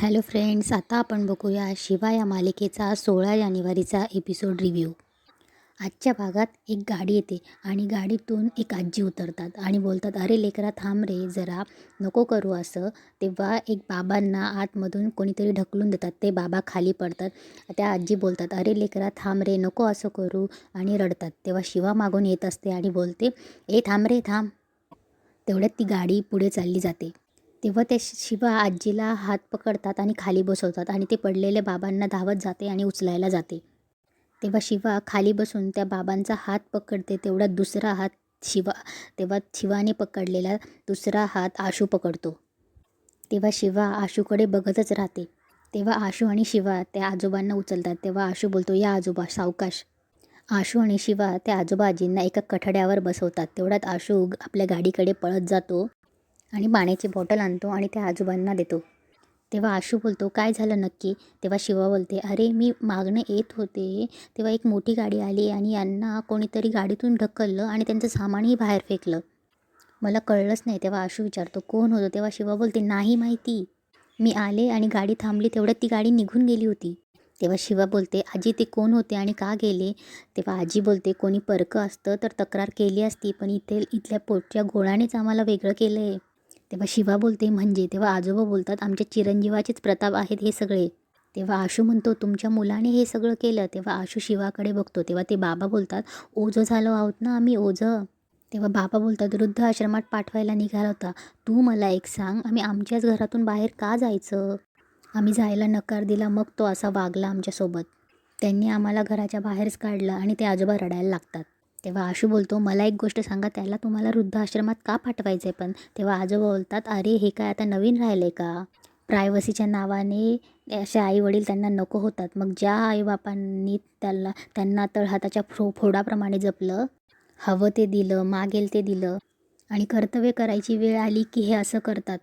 Hello friends आता आपण बघूया शिवा या मालिकेचा सोळा जानेवारीचा एपिसोड रिव्ह्यू आजच्या भागात एक गाडी येते आणि गाडीतून एक आजी उतरतात आणि बोलतात अरे लेकरा थांब रे जरा नको करू असं. तेव्हा एक बाबांना आतमधून कोणीतरी ढकलून देतात. ते बाबा खाली पडतात. त्या आजी बोलतात अरे लेकरा थांब रे नको असं करू. आणि रडतात. तेव्हा शिवा मागून येत असते आणि बोलते ए थांब रे थांब. तेवढ्यात ती गाडी पुढे चालली जाते. तेव्हा त्या शिवा आजीला हात पकडतात आणि खाली बसवतात आणि ते पडलेल्या बाबांना धावत जाते आणि उचलायला जाते. तेव्हा शिवा खाली बसून त्या बाबांचा हात पकडते तेवढा दुसरा हात शिवा तेव्हा शिवाने पकडलेला दुसरा हात आशू पकडतो. तेव्हा शिवा आशूकडे बघतच राहते. तेव्हा आशू आणि शिवा त्या आजोबांना उचलतात. तेव्हा आशू बोलतो या आजोबा सावकाश. आशू आणि शिवा त्या आजोबा आजींना एका कठड्यावर बसवतात. तेवढ्यात आशू आपल्या गाडीकडे पळत जातो. आणि पाण्याची बॉटल आणतो आणि त्या आजोबांना देतो. तेव्हा आशू बोलतो काय झालं नक्की? तेव्हा शिवा बोलते अरे मी मागणं येत होते. तेव्हा एक मोठी गाडी आली आणि यांना कोणीतरी गाडीतून ढकललं आणि त्यांचं सामानही बाहेर फेकलं. मला कळलंच नाही. तेव्हा आशू विचारतो कोण होतं? तेव्हा शिवा बोलते नाही माहिती. मी आले आणि गाडी थांबली तेवढ्यात ती गाडी निघून गेली होती. तेव्हा शिवा बोलते आजी ते कोण होते आणि का गेले? तेव्हा आजी बोलते कोणी परकं असतं तर तक्रार केली असती पण इथे इथल्या पोटच्या गोळानेच आम्हाला वेगळं केलं आहे तेव्हा शिवा बोलते म्हणजे? तेव्हा आजोबा बोलतात आमच्या चिरंजीवाचेच प्रताप आहेत हे सगळे. तेव्हा आशू म्हणतो तुमच्या मुलाने हे सगळं केलं. तेव्हा आशू शिवाकडे बघतो तेव्हा ते बाबा बोलतात ओझं झालो आहोत ना आम्ही ओझं? तेव्हा बाबा बोलतात वृद्ध आश्रमात पाठवायला निघाला होता. तू मला एक सांग आम्ही आमच्याच घरातून बाहेर का जायचं? आम्ही जायला नकार दिला मग तो असा वागला आमच्यासोबत. त्यांनी आम्हाला घराच्या बाहेरच काढलं आणि ते आजोबा रडायला लागतात. तेव्हा आशू बोलतो मला एक गोष्ट सांगा त्याला तुम्हाला वृद्धाश्रमात का पाठवायचं आहे पण? तेव्हा आजोबा बोलतात अरे हे काय आता नवीन राहिलं आहे का प्रायव्हसीच्या नावाने असे आई वडील त्यांना नको होतात. मग ज्या आईबापांनी त्याला त्यांना तळहाताच्या फो फोडाप्रमाणे जपलं हवं ते दिलं मागेल ते दिलं आणि कर्तव्य करायची वेळ आली की हे असं करतात.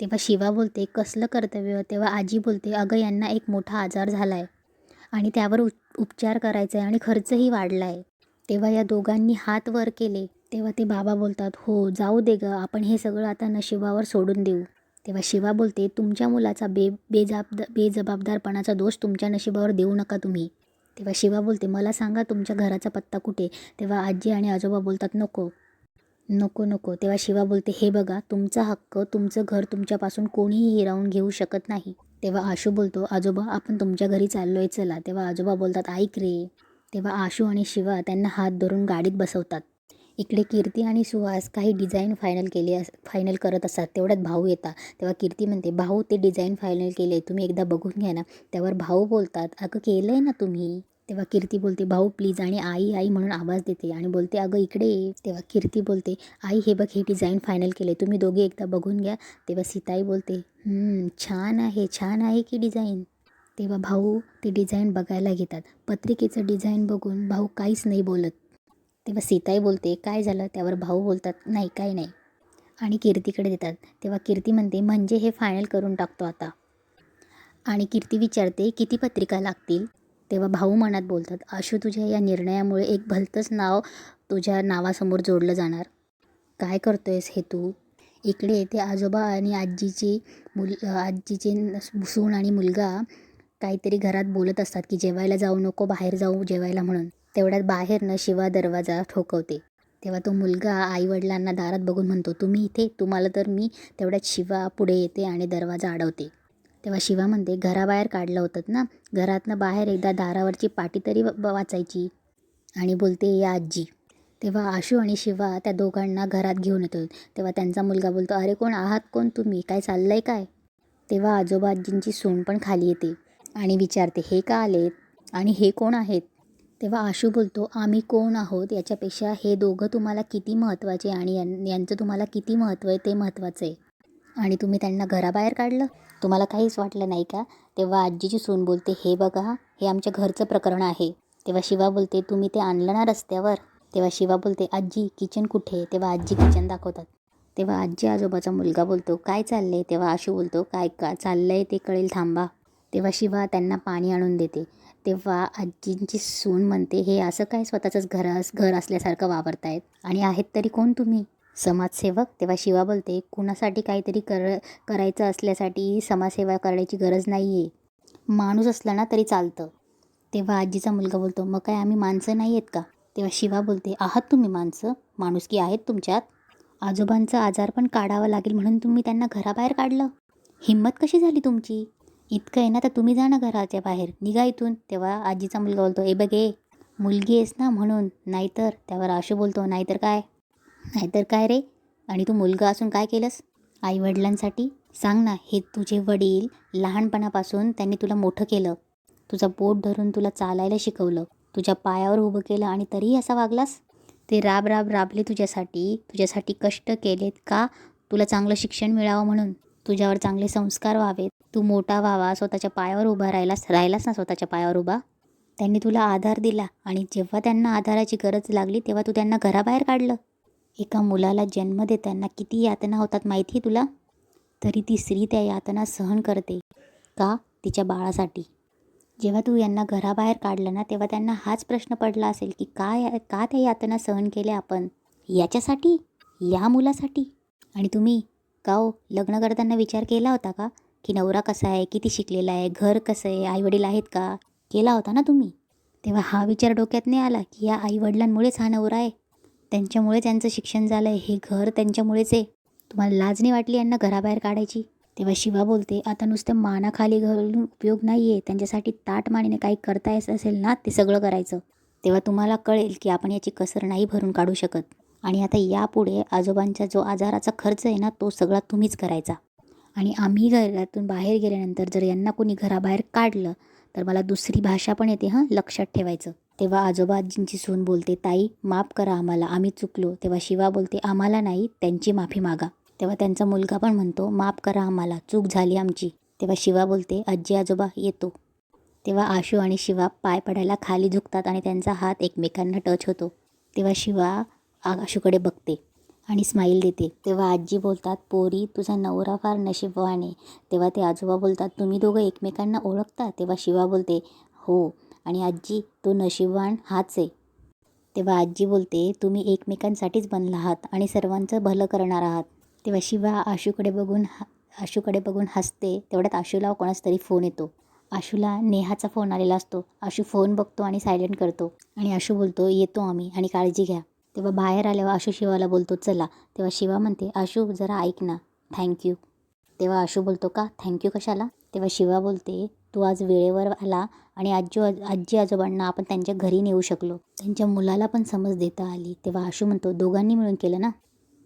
तेव्हा शिवा बोलते कसलं कर्तव्य? तेव्हा आजी बोलते अगं यांना एक मोठा आजार झाला आहे आणि त्यावर उप उपचार करायचा आहे आणि खर्चही वाढला आहे तेव्हा या दोघांनी हात वर केले. तेव्हा ते बाबा बोलतात हो जाऊ दे ग आपण हे सगळं आता नशिबावर सोडून देऊ. तेव्हा शिवा बोलते तुमच्या मुलाचा बे बेजाबदा बेजबाबदारपणाचा दोष तुमच्या नशिबावर देऊ नका तुम्ही. तेव्हा शिवा बोलते मला सांगा तुमच्या घराचा पत्ता कुठे? तेव्हा आजी आणि आजोबा बोलतात नको. नको नको. तेव्हा शिवा बोलते हे बघा तुमचा हक्क तुमचं घर तुमच्यापासून कोणीही हिरावून घेऊ शकत नाही. तेव्हा आशू बोलतो आजोबा आपण तुमच्या घरी चाललो आहे चला. तेव्हा आजोबा बोलतात ऐक रे. तेव्हा आशू आणि शिवा त्यांना हात धरून गाडीत बसवतात. इकडे कीर्ती आणि सुहास काही डिझाईन फायनल केले अस फायनल करत असतात. तेवढ्यात भाऊ येतात. तेव्हा कीर्ती म्हणते भाऊ ते डिझाईन फायनल केले तुम्ही एकदा बघून घ्या ना. त्यावर भाऊ बोलतात अगं केलं आहे ना तुम्ही. तेव्हा कीर्ती बोलते भाऊ प्लीज. आणि आई आई म्हणून आवाज देते आणि बोलते अगं इकडे ये. तेव्हा कीर्ती बोलते आई हे बघ हे डिझाईन फायनल केले तुम्ही दोघे एकदा बघून घ्या. तेव्हा सीताई बोलते छान आहे छान आहे की डिझाईन. तेव्हा भाऊ ते डिझाईन बघायला घेतात. पत्रिकेचं डिझाईन बघून भाऊ काहीच नाही बोलत. तेव्हा सीताई बोलते काय झालं? त्यावर भाऊ बोलतात नाही काय नाही. आणि कीर्तीकडे देतात. तेव्हा कीर्ती म्हणते म्हणजे हे फायनल करून टाकतो आता. आणि कीर्ती विचारते किती पत्रिका लागतील? तेव्हा भाऊ मनात बोलतात आशू तुझ्या या निर्णयामुळे एक भलतंच नाव तुझ्या नावासमोर जोडलं जाणार. काय करतोयस हे तू? इकडे ते आजोबा आणि आजीची मुल आजीचे सून आणि मुलगा काहीतरी घरात बोलत असतात की जेवायला जाऊ नको बाहेर जाऊ जेवायला म्हणून. तेवढ्यात बाहेरनं शिवा दरवाजा ठोकवते. तेव्हा तो मुलगा आईवडिलांना दारात बघून म्हणतो तुम्ही इथे? तुम्हाला तर मी तेवढ्यात शिवा पुढे येते आणि दरवाजा अडवते. तेव्हा शिवा म्हणते घराबाहेर काढलं होतं ना? घरातनं बाहेर एकदा दारावरची पाटी तरी वाचायची. आणि बोलते या आजी. तेव्हा आशू आणि शिवा त्या दोघांना घरात घेऊन येतो. तेव्हा त्यांचा मुलगा बोलतो अरे कोण? आहात कोण तुम्ही? काय चाललं आहे काय? तेव्हा आजोबा आजींची सून पण खाली येते. आणि विचारते हे का आलेत? आणि हे कोण आहेत? तेव्हा आशू बोलतो आम्ही कोण आहोत? याच्यापेक्षा हे दोघं तुम्हाला किती महत्त्वाचे आणि यां यांचं तुम्हाला किती महत्त्व आहे ते महत्त्वाचं आहे. आणि तुम्ही त्यांना घराबाहेर काढलं? तुम्हाला काहीच वाटलं नाही का? तेव्हा आजीची सून बोलते हे बघा हे आमच्या घरचं प्रकरण आहे. तेव्हा शिवा बोलते तुम्ही ते आणलं ना रस्त्यावर? तेव्हा शिवा बोलते आजी किचन कुठे तेव्हा आजी किचन दाखवतात. तेव्हा आजी आजोबाचा मुलगा बोलतो काय चाललं आहे तेव्हा आशू बोलतो काय का चाललं आहे ते कळेल थांबा. तेव्हा शिवा त्यांना पाणी आणून देते. तेव्हा आजींची सून म्हणते हे असं काय स्वतःचंच घर घर असल्यासारखं वावरतायत? आणि आहेत तरी कोण तुम्ही? समाजसेवक तेव्हा शिवा बोलते कुणासाठी काहीतरी कर करायचं असल्यासाठी समाजसेवा करण्याची गरज नाही आहे माणूस असला ना तरी चालतं. तेव्हा आजीचा मुलगा बोलतो मग काय आम्ही माणसं नाही आहेत का? तेव्हा शिवा बोलते आहात तुम्ही माणसं? माणुसकी आहेत तुमच्यात? आजोबांचा आजार पण काढावा लागेल म्हणून तुम्ही त्यांना घराबाहेर काढलं? हिंमत कशी झाली तुमची? इतकं आहे ना तर तुम्ही जा ना घराच्या बाहेर. निघा इथून. तेव्हा आजीचा मुलगा बोलतो ए बघ ए मुलगी आहेस ना म्हणून. नाहीतर. त्यावर आशू बोलतो नाहीतर काय? नाहीतर काय रे? आणि तू मुलगा असून काय केलंस? आईवडिलांसाठी? सांग ना हे तुझे वडील लहानपणापासून त्यांनी तुला मोठं केलं. तुझं पोट धरून तुला चालायला शिकवलं. तुझ्या पायावर उभं केलं आणि तरीही असा वागलास? ते राब राब राबले तुझ्यासाठी. तुझ्यासाठी कष्ट केलेत का? तुला चांगलं शिक्षण मिळावं म्हणून. तुझ्यावर चांगले संस्कार व्हावेत. तू मोठा व्हावा स्वतःच्या पायावर उभा राहिलास राहिलास ना स्वतःच्या पायावर उभा? त्यांनी तुला आधार दिला आणि जेव्हा त्यांना आधाराची गरज लागली तेव्हा तू त्यांना घराबाहेर काढलं. एका मुलाला जन्म देताना किती यातना होतात माहिती आहे तुला? तरी ती स्त्री त्या यातना सहन करते. का? तिच्या बाळासाठी. जेव्हा तू यांना घराबाहेर काढलं ना तेव्हा त्यांना हाच प्रश्न पडला असेल की काय का त्या यातना सहन केल्या आपण? याच्यासाठी? या मुलासाठी? आणि तुम्ही? का हो? लग्न करताना विचार केला होता का? की नवरा कसा आहे? किती शिकलेला आहे? घर कसं आहे? आईवडील आहेत का? केला होता ना तुम्ही? तेव्हा हा विचार डोक्यात नाही आला की या आईवडिलांमुळेच हा नवरा आहे. त्यांच्यामुळे त्यांचं शिक्षण झालं आहे हे घर त्यांच्यामुळेच आहे. तुम्हाला लाज नाही वाटली यांना घराबाहेर काढायची? तेव्हा शिवा बोलते आता नुसतं मानाखाली घालून उपयोग नाही आहे त्यांच्यासाठी ताट मानेने काही करता येत असेल ना ते सगळं करायचं. तेव्हा तुम्हाला कळेल की आपण याची कसर नाही भरून काढू शकत. आणि आता यापुढे आजोबांचा जो आजाराचा खर्च आहे ना तो सगळा तुम्हीच करायचा. आणि आम्ही घरातून बाहेर गेल्यानंतर जर यांना कोणी घराबाहेर काढलं तर मला दुसरी भाषा पण येते हां लक्षात ठेवायचं. तेव्हा आजोबा आजींची सून बोलते ताई माफ करा आम्हाला आम्ही चुकलो. तेव्हा शिवा बोलते आम्हाला नाही त्यांची माफी मागा. तेव्हा त्यांचा मुलगा पण म्हणतो माफ करा आम्हाला चूक झाली आमची. तेव्हा शिवा बोलते आजी आजोबा येतो. तेव्हा आशू आणि शिवा पाय पडायला खाली झुकतात आणि त्यांचा हात एकमेकांना टच होतो. तेव्हा शिवा आकाशूकडे आशूकडे बघते आणि स्माईल देते. तेव्हा आजी बोलतात पोरी तुझा नवरा फार नशीबवान आहे. तेव्हा ते आजोबा बोलतात तुम्ही दोघं एकमेकांना ओळखता? तेव्हा शिवा बोलते हो. आणि आजी तो नशीबवान हाच आहे. तेव्हा आजी बोलते तुम्ही एकमेकांसाठीच बनला आहात आणि सर्वांचं भलं करणार आहात. तेव्हा शिवा आशूकडे बघून हा आशूकडे बघून हसते. तेवढ्यात आशूला कोणाचा तरी फोन येतो. आशूला नेहाचा फोन आलेला असतो. आशू फोन बघतो आणि सायलेंट करतो. आणि आशू बोलतो येतो आम्ही आणि काळजी घ्या. तेव्हा बाहेर आल्यावर आशू शिवाला बोलतो चला. तेव्हा शिवा म्हणते आशू जरा ऐक ना. थँक्यू तेव्हा आशू बोलतो का? थँक्यू कशाला? तेव्हा शिवा बोलते तू आज वेळेवर आला आणि आजी आजी आजोबांना आपण त्यांच्या घरी नेऊ शकलो. त्यांच्या मुलाला पण समज देता आली. तेव्हा आशू म्हणतो दोघांनी मिळून केलं ना?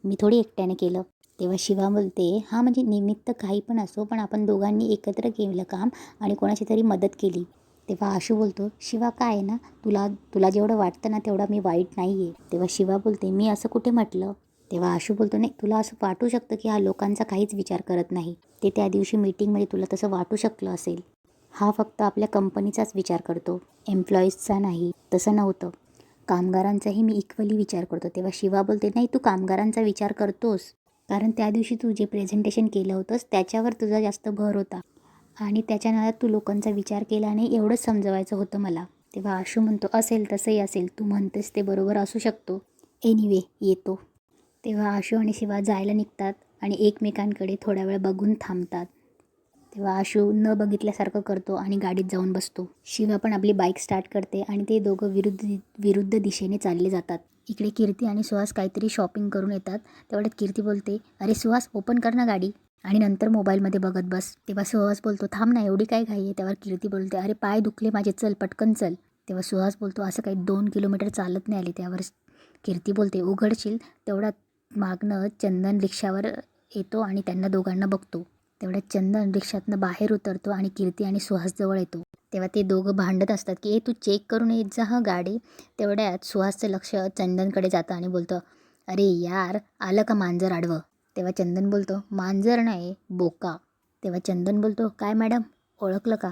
मी थोडी एकट्याने केलं. तेव्हा शिवा बोलते हां म्हणजे निमित्त काही पण असो पण आपण दोघांनी एकत्र केलं काम आणि कोणाची तरी मदत केली. तेव्हा आशू बोलतो शिवा काय आहे ना? तुला तुला जेवढं वाटतं ना तेवढा मी वाईट नाही आहे तेव्हा शिवा बोलते मी असं कुठे म्हटलं? तेव्हा आशू बोलतो नाही तुला असं वाटू शकतं की हा लोकांचा काहीच विचार करत नाही. ते त्या दिवशी मीटिंगमध्ये तुला तसं वाटू शकलं असेल. हा फक्त आपल्या कंपनीचाच विचार करतो. एम्प्लॉईजचा नाही तसं नव्हतं. कामगारांचाही मी इक्वली विचार करतो. तेव्हा शिवा बोलते नाही तू कामगारांचा विचार करतोस. कारण त्या दिवशी तू जे प्रेझेंटेशन केलं होतंस त्याच्यावर तुझा जास्त भर होता. आणि त्याच्या नादात तू लोकांचा विचार केला नाही एवढंच समजवायचं होतं मला. तेव्हा आशू म्हणतो असेल तसंही असेल तू म्हणतेस ते बरोबर असू शकतो. एनिवे येतो. तेव्हा आशू आणि शिवा जायला निघतात आणि एकमेकांकडे थोडा वेळ बघून थांबतात. तेव्हा आशू न बघितल्यासारखं करतो आणि गाडीत जाऊन बसतो. शिवा पण आपली बाईक स्टार्ट करते आणि ते दोघं विरुद्ध विरुद्ध दिशेने चालले जातात. इकडे कीर्ती आणि सुहास काहीतरी शॉपिंग करून येतात. तेवढ्यात कीर्ती बोलते अरे सुहास ओपन कर ना गाडी. आणि नंतर मोबाईलमध्ये बघत बस. तेव्हा सुहास बोलतो थांब ना एवढी काय घाई आहे? त्यावर कीर्ती बोलते अरे पाय दुखले माझे चल पटकन चल. तेव्हा सुहास बोलतो असं काही दोन किलोमीटर चालत नाही आले. त्यावर कीर्ती बोलते उघडशील? तेवढ्यात मागणं चंदन रिक्षावर येतो आणि त्यांना दोघांना बघतो. तेवढ्यात चंदन रिक्षातनं बाहेर उतरतो आणि कीर्ती आणि सुहास जवळ येतो. तेव्हा ते दोघं भांडत असतात की ए तू चेक करून येत जा हं गाडी. तेवढ्यात सुहासचं लक्ष चंदनकडे जातं आणि बोलतं अरे यार आलं का मांजर आडवं? तेव्हा चंदन बोलतो मांजर नाही बोका. तेव्हा चंदन बोलतो काय मॅडम ओळखलं का?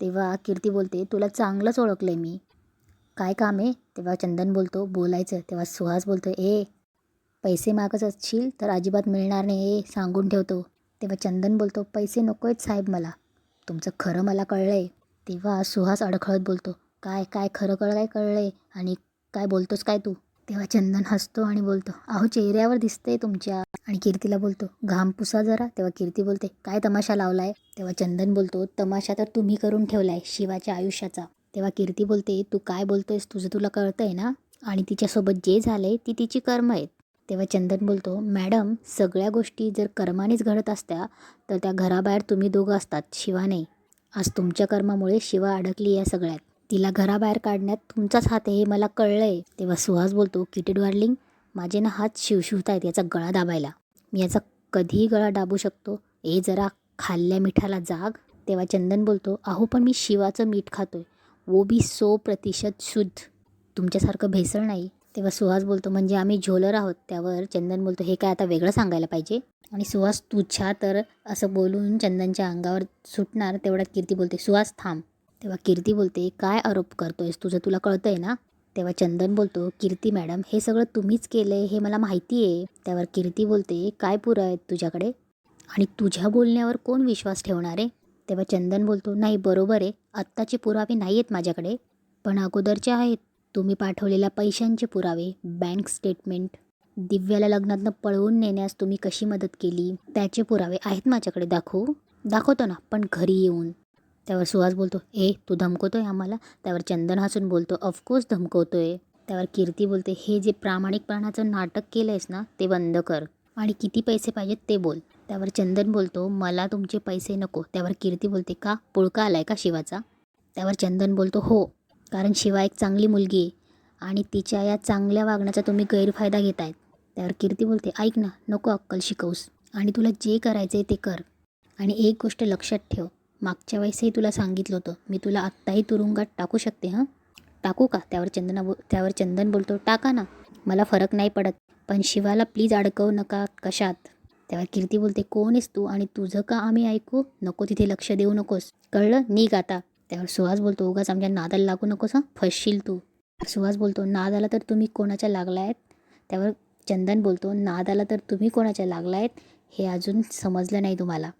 तेव्हा कीर्ती बोलते तुला चांगलंच ओळखलं आहे मी. काय काम आहे? तेव्हा चंदन बोलतो बोलायचं. तेव्हा सुहास बोलतो ए पैसे मागत असशील तर अजिबात मिळणार नाही ए सांगून ठेवतो. तेव्हा चंदन बोलतो पैसे नको आहेत साहेब मला तुमचं खरं मला कळलं आहे तेव्हा सुहास अडखळत बोलतो काय काय खरं कळ काय कळलं आहे आणि काय बोलतोस काय तू? तेव्हा चंदन हसतो आणि बोलतो अहो चेहऱ्यावर दिसतंय तुमच्या. आणि कीर्तीला बोलतो घाम पुसा जरा. तेव्हा कीर्ती बोलते काय तमाशा लावलाय? तेव्हा चंदन बोलतो तमाशा तर तुम्ही करून ठेवलाय शिवाच्या आयुष्याचा. तेव्हा कीर्ती बोलते तू काय बोलतोयस तुझं तुला कळतंय ना? आणि तिच्यासोबत जे झालंय ती तिची कर्म आहेत. तेव्हा चंदन बोलतो मॅडम सगळ्या गोष्टी जर कर्मानेच घडत असत्या तर त्या घराबाहेर तुम्ही दोघं असतात शिवा नाही. आज तुमच्या कर्मामुळे शिवा अडकली या सगळ्यात. तिला घराबाहेर काढण्यात तुमचाच हात आहे हे मला आहे तेव्हा सुहास बोलतो किटेड वार्लिंग माझे ना हात शिवशिवत आहेत याचा गळा दाबायला. मी याचा कधीही गळा दाबू शकतो. ए जरा खाल्ल्या मिठाला जाग. तेव्हा चंदन बोलतो अहो पण मी शिवाचं मीठ खातोय. वो बी सो प्रतिशत शुद्ध. तुमच्यासारखं भेसळ नाही. तेव्हा सुहास बोलतो म्हणजे आम्ही झोलर आहोत. त्यावर चंदन बोलतो हे काय आता वेगळं सांगायला पाहिजे? आणि सुहास तुझ्या तर असं बोलून चंदनच्या अंगावर सुटणार तेवढ्यात कीर्ती बोलते सुहास थांब. तेव्हा कीर्ती बोलते काय आरोप करतोयस? तुझं तुला कळतंय ना? तेव्हा चंदन बोलतो कीर्ती मॅडम हे सगळं तुम्हीच केलं आहे हे मला माहिती आहे. त्यावर कीर्ती बोलते काय पुरं आहेत तुझ्याकडे? आणि तुझ्या बोलण्यावर कोण विश्वास ठेवणार आहे? तेव्हा चंदन बोलतो नाही बरोबर आहे. आत्ताचे पुरावे नाही आहेत माझ्याकडे पण अगोदरचे आहेत. तुम्ही पाठवलेल्या पैशांचे पुरावे बँक स्टेटमेंट दिव्याला लग्नातनं पळवून नेण्यास तुम्ही कशी मदत केली त्याचे पुरावे आहेत माझ्याकडे दाखवू? दाखवतो ना पण घरी येऊन. त्यावर सुहास बोलतो ए तू धमकवतो आहे आम्हाला? त्यावर चंदन हसून बोलतो ऑफकोर्स आहे त्यावर कीर्ती बोलते हे जे प्रामाणिकपणाचं नाटक केलं आहेस ना ते बंद कर. आणि किती पैसे पाहिजेत ते बोल. त्यावर चंदन बोलतो मला तुमचे पैसे नको. त्यावर कीर्ती बोलते का? पुळका आलाय का शिवाचा? त्यावर चंदन बोलतो हो कारण शिवा एक चांगली मुलगी आहे आणि तिच्या या चांगल्या वागण्याचा तुम्ही गैरफायदा घेत आहेत त्यावर कीर्ती बोलते ऐक ना नको अक्कल शिकवूस. आणि तुला जे करायचं आहे ते कर. आणि एक गोष्ट लक्षात ठेव मागच्या वेळेसही तुला सांगितलं होतं. मी तुला आत्ताही तुरुंगात टाकू शकते हां? टाकू का? त्यावर चंदना बो त्यावर चंदन बोलतो टाका ना. मला फरक नाही पडत. पण शिवाला प्लीज अडकवू नका कशात. त्यावर कीर्ती बोलते कोण आहेस तू आणि तुझं का आम्ही ऐकू? नको तिथे लक्ष देऊ नकोस. कळलं? निघ आता. त्यावर सुहास बोलतो उगाच आमच्या नादाला लागू नकोस हां? फसशील तू. सुहास बोलतो नाद आला तर तुम्ही कोणाच्या लागलायत त्यावर चंदन बोलतो नाद आला तर तुम्ही कोणाच्या लागलायत हे अजून समजलं नाही तुम्हाला.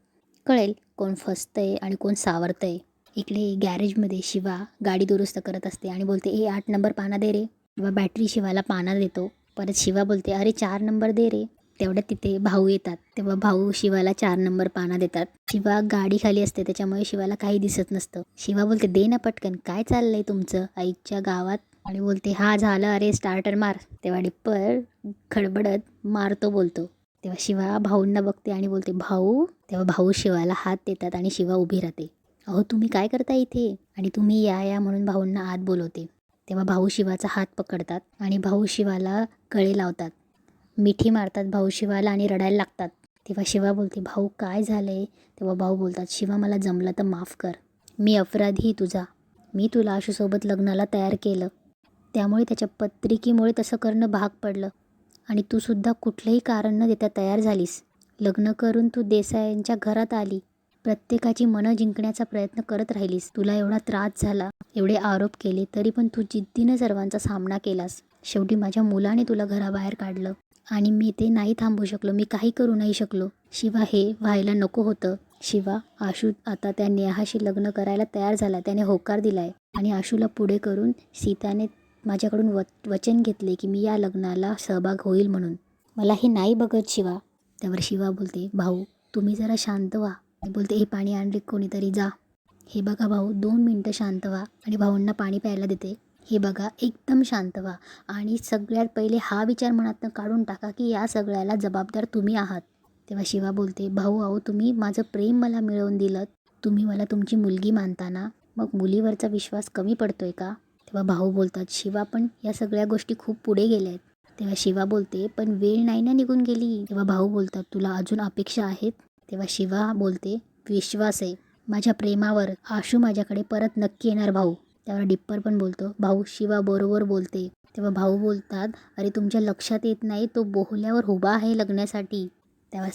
कळेल कोण फसतंय आणि कोण सावरतंय. इकडे गॅरेजमध्ये शिवा गाडी दुरुस्त करत असते आणि बोलते ए आठ नंबर पाना दे रे. किंवा बॅटरी शिवाला पाना देतो. परत शिवा बोलते अरे चार नंबर दे रे. तेवढ्यात तिथे भाऊ येतात. तेव्हा भाऊ शिवाला चार नंबर पाना देतात. शिवा गाडी खाली असते त्याच्यामुळे शिवाला काही दिसत नसतं. शिवा बोलते दे ना पटकन काय चाललंय तुमचं आईच्या गावात? आणि बोलते हा झालं अरे स्टार्टर मार. तेव्हा डिप्पर खडबडत मारतो बोलतो. तेव्हा शिवा भाऊंना बघते आणि बोलते भाऊ तेव्हा भाऊ शिवाला हात देतात आणि शिवा उभी राहते. अहो तुम्ही काय करता इथे? आणि तुम्ही या या म्हणून भाऊंना आत बोलवते. तेव्हा भाऊ शिवाचा हात पकडतात आणि भाऊ शिवाला गळे लावतात. मिठी मारतात भाऊ शिवाला आणि रडायला लागतात. तेव्हा शिवा बोलते भाऊ काय झालंय? तेव्हा भाऊ बोलतात शिवा मला जमलं तर माफ कर. मी अपराधी तुझा. मी तुला आशूसोबत लग्नाला तयार केलं. त्यामुळे त्याच्या पत्रिकेमुळे तसं करणं भाग पडलं. आणि तू सुद्धा कुठलंही कारण न देता तयार झालीस. लग्न करून तू देसायांच्या घरात आली. प्रत्येकाची मनं जिंकण्याचा प्रयत्न करत राहिलीस. तुला एवढा त्रास झाला एवढे आरोप केले तरी पण तू जिद्दीनं सर्वांचा सामना केलास. शेवटी माझ्या मुलाने तुला घराबाहेर काढलं. आणि मी ते नाही थांबू शकलो मी काही करू नाही शकलो. शिवा हे व्हायला नको होतं. शिवा आशू आता त्या नेहाशी लग्न करायला तयार झाला. त्याने होकार दिलाय. आणि आशूला पुढे करून सीताने माझ्याकडून व वचन घेतले की मी या लग्नाला सहभाग होईल म्हणून. मला हे नाही बघत शिवा. त्यावर शिवा बोलते भाऊ तुम्ही जरा शांत व्हा. मी बोलते हे पाणी आणले कोणीतरी जा. हे बघा भाऊ दोन मिनटं शांत व्हा आणि भाऊंना पाणी प्यायला देते. हे बघा एकदम शांत व्हा आणि सगळ्यात पहिले हा विचार मनातनं काढून टाका की या सगळ्याला जबाबदार तुम्ही आहात. तेव्हा शिवा बोलते भाऊ आहो तुम्ही माझं प्रेम मला मिळवून दिलं तुम्ही मला तुमची मुलगी मानताना. मग मुलीवरचा विश्वास कमी पडतोय का? तेव्हा भाऊ बोलतात शिवा पण या सगळ्या गोष्टी खूप पुढे गेल्या आहेत. तेव्हा शिवा बोलते पण वेळ नाही ना निघून गेली. तेव्हा भाऊ बोलतात तुला अजून अपेक्षा आहेत? तेव्हा शिवा बोलते विश्वास आहे माझ्या प्रेमावर आशू माझ्याकडे परत नक्की येणार भाऊ. त्यावर डिप्पर पण बोलतो भाऊ शिवा बरोबर बोलते. तेव्हा भाऊ बोलतात अरे तुमच्या लक्षात येत नाही तो बोहल्यावर उभा आहे लग्नासाठी. तेव्हा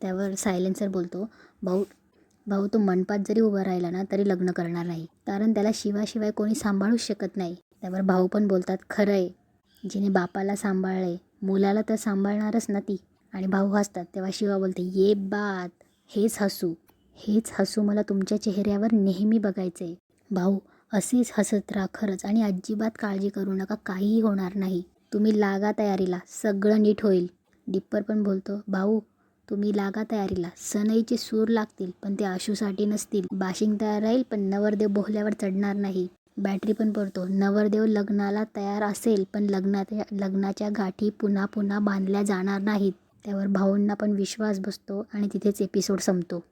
त्यावर सायलेन्सर बोलतो भाऊ भाऊ तो मनपात जरी उभा राहिला ना तरी लग्न करणार नाही. कारण त्याला शिवाशिवाय कोणी सांभाळूच शकत नाही. त्यावर भाऊ पण बोलतात खरं आहे जिने बापाला सांभाळले मुलाला तर सांभाळणारच ना ती. आणि भाऊ हसतात तेव्हा शिवा बोलते ये बात हेच हसू. हेच हसू मला तुमच्या चेहऱ्यावर नेहमी बघायचं आहे भाऊ असेच हसत राहा खरंच आणि अजिबात काळजी करू नका काहीही होणार नाही. तुम्ही लागा तयारीला सगळं नीट होईल. डिप्पर पण बोलतो भाऊ तुम्ही लागा तयारीला. सनईचे सूर लागतील पण ते आशूसाठी नसतील. बाशिंग तयार राहील पण नवरदेव बोहल्यावर चढणार नाही. बॅटरी पण पडतो. नवरदेव लग्नाला तयार असेल पण लग्नात लग्नाच्या गाठी पुन्हा पुन्हा बांधल्या जाणार नाहीत. त्यावर भाऊंना पण विश्वास बसतो आणि तिथेच एपिसोड संपतो.